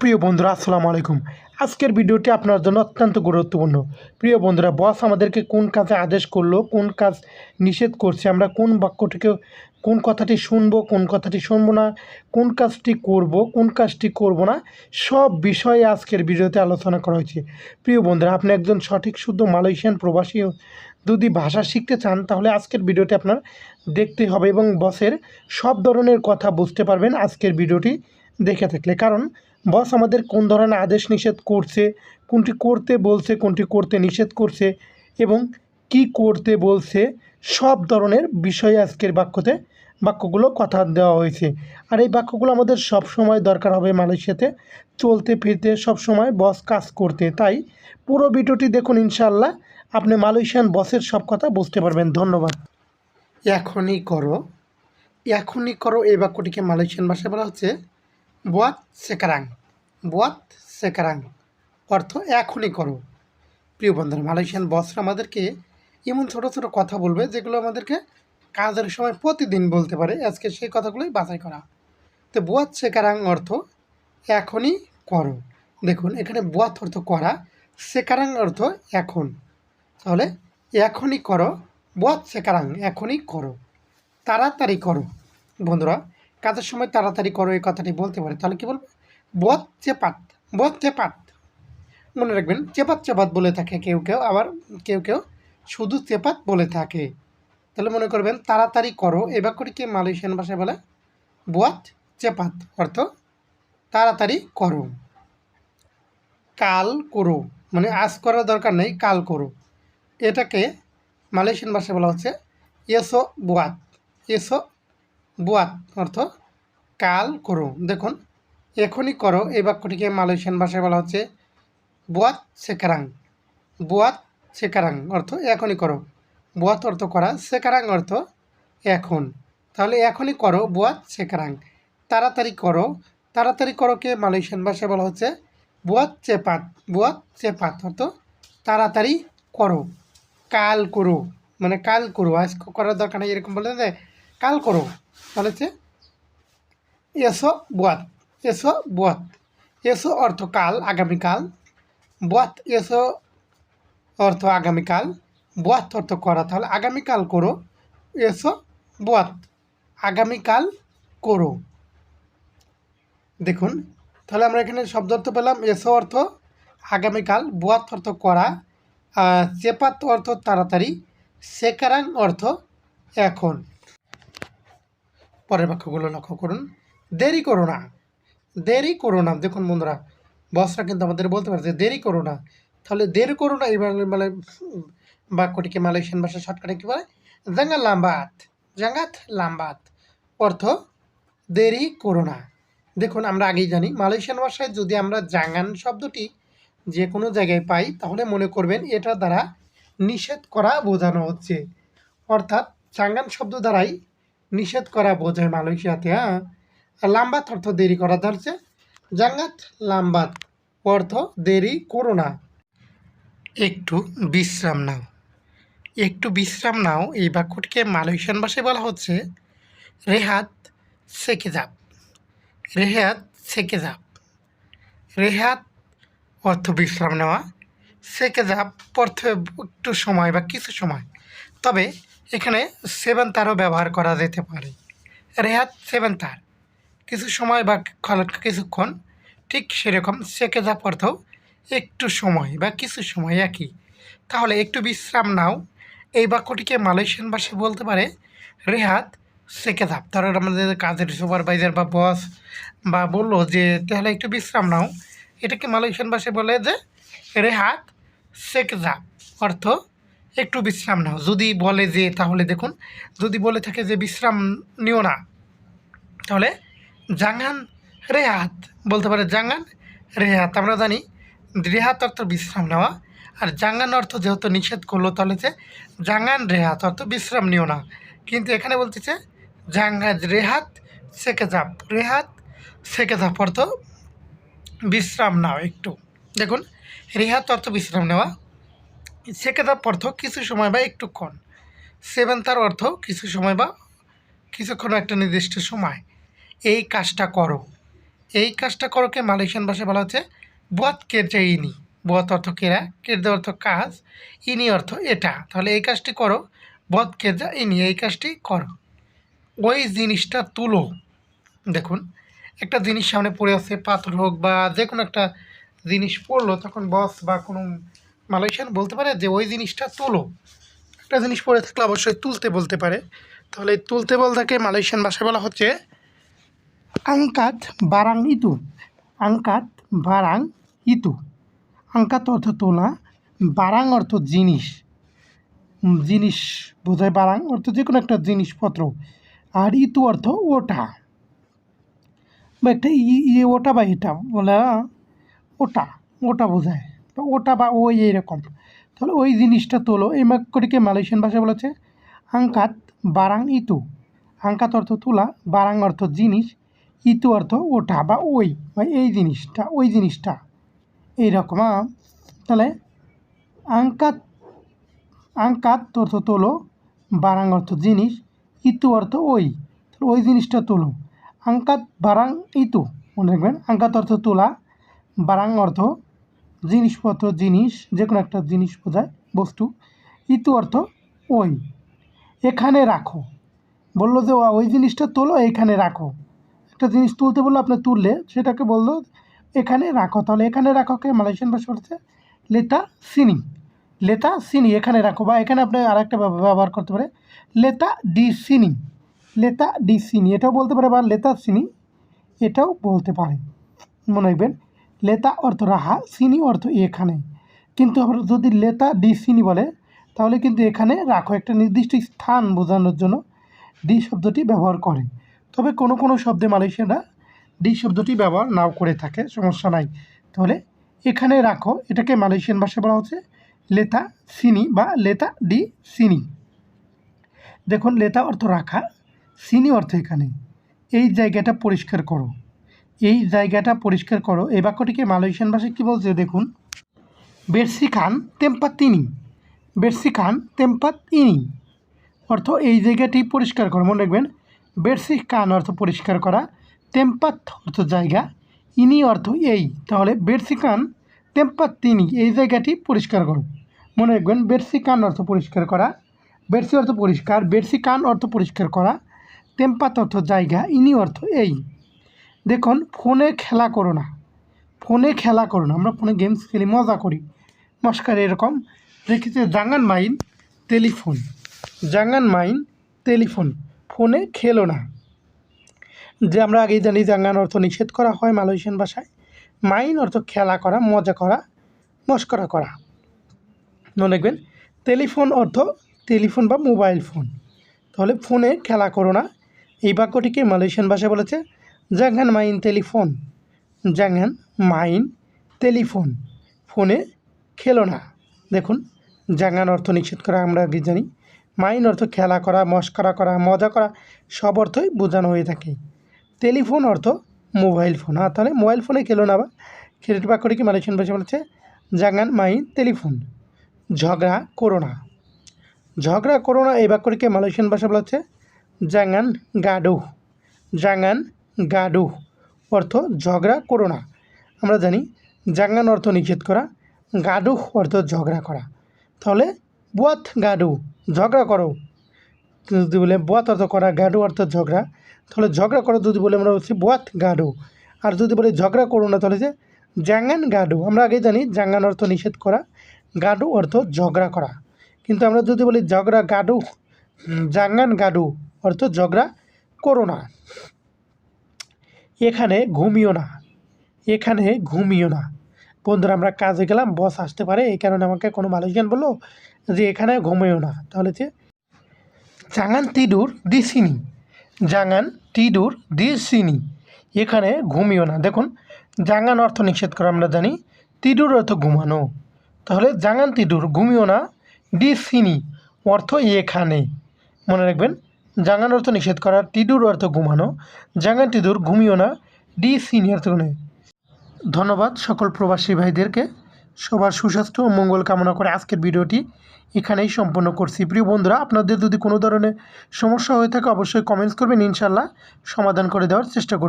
প্রিয় বন্ধুরা, আসসালামু আলাইকুম। আজকের ভিডিওটি আপনার জন্য অত্যন্ত গুরুত্বপূর্ণ। প্রিয় বন্ধুরা, বস আমাদেরকে কোন কাজে আদেশ করল, কোন কাজ নিষেধ করছে, আমরা কোন বাক্যটিকে, কোন কথাটি শুনব, কোন কথাটি শুনব না, কোন কাজটি করব, কোন কাজটি করব না, সব বিষয়ে আজকের ভিডিওতে আলোচনা করা হয়েছে। প্রিয় বন্ধুরা, আপনি একজন সঠিক, শুদ্ধ মালয়েশিয়ান প্রবাসী যদি ভাষা শিখতে চান, তাহলে আজকের ভিডিওটি আপনার দেখতে হবে এবং বসের সব ধরনের কথা বুঝতে পারবেন আজকের ভিডিওটি দেখে থাকলে। কারণ বস আমাদের কোন ধরনের আদেশ নিষেধ করছে, কোনটি করতে বলছে, কোনটি করতে নিষেধ করছে এবং কি করতে বলছে, সব ধরনের বিষয় আজকের বাক্যতে, বাক্যগুলো কথা দেওয়া হয়েছে। আর এই বাক্যগুলো আমাদের সব সময় দরকার হবে মালয়েশিয়াতে চলতে ফিরতে, সব সময় বস কাজ করতে। তাই পুরো ভিডিওটি দেখুন ইনশাল্লাহ আপনি মালয়েশিয়ান বসের সব কথা বুঝতে পারবেন। ধন্যবাদ। এখনই করো। এখনই করো এই বাক্যটিকে মালয়েশিয়ান ভাষায় বলা হচ্ছে বুয়াত সেকারাং বুয়াত সেকারাং। অর্থ এখনই করো। প্রিয় বন্ধুরা, মালয়েশিয়ান বসরা আমাদেরকে এমন ছোট ছোট কথা বলবে যেগুলো আমাদেরকে কাজের সময় প্রতিদিন বলতে পারে। আজকে সেই কথাগুলোই বাছাই করা। তো বুয়াত সেকারাং অর্থ এখনই করো। দেখুন, এখানে বুয়াত অর্থ করা, সেকারাং অর্থ এখন। তাহলে এখনই করো, বুয়াত সেকারাং এখনই করো। তাড়াতাড়ি করো। বন্ধুরা কাজের সময় তাড়াতাড়ি করো, এই কথাটি বলতে পারে। তাহলে কি বলব? বধ চেপাত বধ চেপাত মনে রাখবেন চেপাত চেপাত বলে থাকে, কেউ কেউ আবার কেউ কেউ শুধু চেপাত বলে থাকে। তাহলে মনে করবেন, তাড়াতাড়ি করো, এই বাক্যটিকে মালয়েশিয়ান ভাষায় বলে? বুয়াত চেপাত অর্থ তাড়াতাড়ি করো। কাল করো মানে আজ করার দরকার নেই, কাল করো। এটাকে মালয়েশিয়ান ভাষায় বলা হচ্ছে এসো বুয়াত এসো বুয়াত অর্থ কাল করো। দেখুন, এখনই করো। এই বাক্যটিকে মালয়েশিয়ান ভাষায় বলা হচ্ছে বুয়াত সেকারাং। বুয়াত সেকারাং অর্থ এখনই করো। বুয়াত অর্থ করা, সেকারাং অর্থ এখন। তাহলে এখনই করো, বুয়াত সেকারাং। তাড়াতাড়ি করো। তাড়াতাড়ি করোকে মালয়েশিয়ান ভাষায় বলা হচ্ছে বুয়াত চেপাত। বুয়াত চেপাত অর্থ তাড়াতাড়ি করো। কাল করো। মানে কাল করো। আজ করার দরকার নেই, এরকম বলে কাল করো। তাহলে হচ্ছে এসো বুয়াত। এসো বুয়াত। এসো অর্থ কাল আগামীকাল বুয়াত, এসো অর্থ আগামীকাল বুয়াত অর্থ করা। তাহলে আগামীকাল করো। এসো বুয়াত। আগামীকাল করো। দেখুন, তাহলে আমরা এখানে শব্দ অর্থ পেলাম এসো অর্থ আগামীকাল বুয়াত অর্থ করা চেপাত অর্থ তাড়াতাড়ি, সেকারাং অর্থ এখন। পরের বাক্যগুলো লক্ষ্য করুন। দেরি করো না। দেরি করো না। দেখুন বন্ধুরা বসরা কিন্তু আমাদের বলতে পারে যে দেরি করো না। তাহলে দেরি করো না এবার মানে বাক্যটিকে মালয়েশিয়ান ভাষায় শর্টকাটে কী বলে? জাঙ্গা লাম্বাত জাঙ্গাত লাম্বাত অর্থ, দেরি করো না। দেখুন, আমরা আগেই জানি, মালয়েশিয়ান ভাষায় যদি আমরা জাঙ্গান শব্দটি যে কোনো জায়গায় পাই, তাহলে মনে করবেন এটা দ্বারা নিষেধ করা বোঝানো হচ্ছে। অর্থাৎ চাঙ্গান শব্দ দ্বারাই নিষেধ করা বোঝায় মালয়েশিয়াতে হ্যাঁ? লাম্বাত অর্থ দেরি করা ধরছে। জাঙ্গাত লাম্বাত অর্থ দেরি করো না। একটু বিশ্রাম নাও। একটু বিশ্রাম নাও, এই বাক্যটিকে মালয়েশিয়ান ভাষায় বলা হচ্ছে রেহাত সেকে যাপ রেহাত সেকে যাপ রেহাত অর্থ বিশ্রাম নেওয়া সেকে যাপ অর্থ একটু সময় বা কিছু সময়। তবে এখানে সেভেন তারও ব্যবহার করা যেতে পারে। রেহাত সেভেন তার কিছু সময় বা ক্ষণ- কিছুক্ষণ ঠিক সেরকম সেকে অর্থ একটু সময় বা কিছু সময় একই। তাহলে একটু বিশ্রাম নাও। এই বাক্যটিকে মালয়েশিয়ান ভাষায় বলতে পারে, রেহাত, সেকে যাপ তার আমাদের কাজের সুপারভাইজার বা বস বা বলল যে, তাহলে একটু বিশ্রাম নাও। এটাকে মালয়েশিয়ান ভাষায় বলে যে, রেহাত, সেকে যাপ অর্থ একটু বিশ্রাম নাও। যদি বলে যে, তাহলে দেখুন, যদি বলে থাকে যে, বিশ্রাম নিও না, তাহলে জাঙ্গান রেহাত, বলতে পারে জাঙ্গান রেহাত। আমরা জানি রেহাত অর্থ বিশ্রাম নেওয়া, আর জাঙ্গান অর্থ যেহেতু নিষেধ করল, তাহলে যে জাঙ্গান রেহাত অর্থ বিশ্রাম নিও না। কিন্তু এখানে বলতেছে জাঙ্গাজ রেহাত সেকে যাপ। রেহাত সেকে যাপ অর্থ বিশ্রাম নাও একটু। দেখুন, রেহাত অর্থ বিশ্রাম নেওয়া। সেকেদাপ অর্থ কিছু সময় বা একটুক্ষণ সেভেন তার অর্থ কিছু সময় বা কিছুক্ষণ একটা নির্দিষ্ট সময়। এই কাজটা করো। এই কাজটা করোকে মালয়েশিয়ান ভাষায় বলা হচ্ছে বত কেরচা ইনি। বত অর্থ কেরা কেরদা অর্থ কাজ, ইনি অর্থ এটা। তাহলে এই কাজটি করো বত কেরজা ইনি, এই কাজটি করো। ওই জিনিসটা তুলো। দেখুন, একটা জিনিস সামনে পড়ে আছে, পাথর হোক বা যে কোনো একটা জিনিস পড়ল, তখন বস বা কোনো মালয়েশিয়ান বলতে পারে যে ওই জিনিসটা তোলো। একটা জিনিস পরে থাকলে অবশ্যই তুলতে বলতে পারে। তাহলে তুলতে বলতাকে মালয়েশিয়ান ভাষায় বলা হচ্ছে আংকাত বারাং ইতু। আংকাত বারাং ইতু। আংকাত অর্থ তোলা, বারাং অর্থ জিনিস। জিনিস বোঝায় বারাং অর্থ যে কোনো একটা জিনিসপত্র। আর ইতু অর্থ ওটা। বা একটা ই- ওটা বা এটা, বলে ওটা ওটা বোঝায়। তো ওটা বা ওই এরকম তাহলে ওই জিনিসটা তোলো। এই মাকড়িকে মালয়েশিয়ান ভাষায় বলেছে আংকাত বারাং ইতু। আংকাত অর্থ তোলা, বারাং অর্থ জিনিস, ইতু অর্থ ওটা বা ওই, বা এই জিনিসটা, ওই জিনিসটা। এইরকম? তাহলে আংকাত আংকাত অর্থ তোলো, বারাং অর্থ জিনিস, ইতু অর্থ ওই। তাহলে ওই জিনিসটা তোলো। আংকাত বারাং ইতু, মনে রাখবেন, আংকাত অর্থ তোলা, বারাং অর্থ জিনিসপত্র, জিনিস যে কোনো একটা জিনিস বোঝায়, বস্তু। ইতু অর্থ ওই। এখানে রাখো। বলল যে ওই জিনিসটা তোলো এখানে রাখো। একটা জিনিস তুলতে বলল, আপনি তুললে? সেটাকে বলল, এখানে রাখো। তাহলে এখানে রাখোকে মালয়েশিয়ান ভাষা বলছে লেতা সিনি লেতা সিনি এখানে রাখো। বা এখানে আপনি আর একটা ব্যবহার করতে পারে লেতা ডি সিনি লেতা ডি সিনি এটাও বলতে পারে, বা লেতা সিনি এটাও বলতে পারে। মনে রাখবেন লেতা অর্থ রাহা সিনি অর্থ এখানে। কিন্তু যদি লেতা ডি সিনি বলে, তাহলে কিন্তু এখানে রাখো একটা নির্দিষ্ট স্থান বোঝানোর জন্য ডি শব্দটি ব্যবহার করে। তবে কোনো কোনো শব্দে মালয়েশিয়ানরা ডি শব্দটি ব্যবহার নাও করে থাকে, সমস্যা নাই। তাহলে এখানে রাখো, এটাকে মালয়েশিয়ান ভাষায় বলা হচ্ছে লেতা সিনি বা লেতা ডি সিনি দেখুন, লেতা অর্থ রাখা সিনি অর্থ এখানে। এই জায়গাটা পরিষ্কার করো। এই জায়গাটা পরিষ্কার করো। এই বাক্যটিকে মালয়েশিয়ান ভাষায় কী বলছে দেখুন। বেরসি খান তেম্পাত তিনি বেরসি খান তেম্পাত ইনি অর্থ এই জায়গাটি পরিষ্কার করো। মনে রাখবেন, বেরসি খান অর্থ পরিষ্কার করা, তেম্পাত অর্থ জায়গা, ইনি অর্থ এই। তাহলে বেরসি খান তেম্পাত তিনি এই জায়গাটি পরিষ্কার করো। মনে রাখবেন, বেরসি কান অর্থ পরিষ্কার করা, বেরসি অর্থ পরিষ্কার, বেরসি কান অর্থ পরিষ্কার করা, তেম্পাত অর্থ জায়গা, ইনি অর্থ এই। দেখুন, ফোনে খেলা করো না। ফোনে খেলা করো না। আমরা ফোনে গেমস খেলি, মজা করি। মস্কার এরকম। রেখেছে জাঙ্গান মাইন টেলিফোন। জাঙ্গান মাইন টেলিফোন। ফোনে খেলো না। যে আমরা আগেই জানি জাঙ্গান অর্থ নিষেধ করা হয় মালয়েশিয়ান ভাষায়। মাইন অর্থ খেলা করা, মজা করা, মস্করা করা। মনে রাখবেন, টেলিফোন অর্থ টেলিফোন বা মোবাইল ফোন। তাহলে ফোনে খেলা করো না। এই বাক্যটিকে মালয়েশিয়ান ভাষায় বলেছে জাঙ্গান মাইন টেলিফোন। জাঙ্গান মাইন টেলিফোন। ফোনে খেলো না। দেখুন, জাঙ্গান অর্থ নিষেধ করা আমরা আগে জানি? মাইন অর্থ খেলা করা, মস্করা করা, মজা করা, সব অর্থই বোঝানো হয়ে থাকে। টেলিফোন অর্থ মোবাইল ফোন। হ্যাঁ তাহলে মোবাইল ফোনে খেলো না বা? খেলেট বাক্যটিকে মালয়েশিয়ান ভাষায় বলেছে? জাঙ্গান মাইন টেলিফোন। ঝগড়া করো না। ঝগড়া করো না, এই বাক্যটিকে মালয়েশিয়ান ভাষা বলা হচ্ছে জাঙ্গান গাডু জাঙ্গান গাডু, অর্থ ঝগড়া করো না। আমরা জানি জাঙ্গান অর্থ নিষেধ করা, গাডু অর্থ ঝগড়া করা। তাহলে বুয়াত গাডু, ঝগড়া করো। যদি বলে বুয়াত অর্থ করা, গাডু অর্থ ঝগড়া, তাহলে ঝগড়া করো যদি বলে আমরা বলছি বুয়াত গাডু। আর যদি বলে ঝগড়া করো না, তাহলে যে জাঙ্গান গাডু। আমরা আগে জানি জাঙ্গান অর্থ নিষেধ করা, গাডু অর্থ ঝগড়া করা। কিন্তু আমরা যদি বলি ঝগড়া গাডু জাঙ্গান গাডু, অর্থ ঝগড়া করো না। এখানে ঘুমিও না। এখানে ঘুমিও না। বন্ধুরা, আমরা কাজে গেলাম, বস আসতে পারে, এই কারণে আমাকে কোনো মালয়েশিয়ান বলল যে এখানে ঘুমিও না। তাহলে যে জাঙ্গান তিডুর দিসিনি। জাঙ্গান টিডুর দিসিনি। এখানে ঘুমিও না। দেখুন, জাঙ্গান অর্থ নিষেধ করা আমরা জানি তিডুর অর্থ ঘুমানো। তাহলে জাঙ্গান তিডুর ঘুমিও না, দিসিনি অর্থ এখানে। মনে রাখবেন জাঙ্গান অর্থ নিষেধ করা টিডুর অর্থ ঘুমানো, জাঙ্গান টিডুর ঘুমিও না, ডি সিনিয়র তো ধন্যবাদ সকল প্রবাসী ভাইদেরকে। সবার সুস্বাস্থ্য ও মঙ্গল কামনা করে আজকের ভিডিওটি এখানেই সম্পন্ন করছি। প্রিয় বন্ধুরা, আপনাদের যদি কোনো ধরনের সমস্যা হয়ে থাকে, অবশ্যই কমেন্টস করবেন ইনশাল্লাহ সমাধান করে দেওয়ার চেষ্টা করব।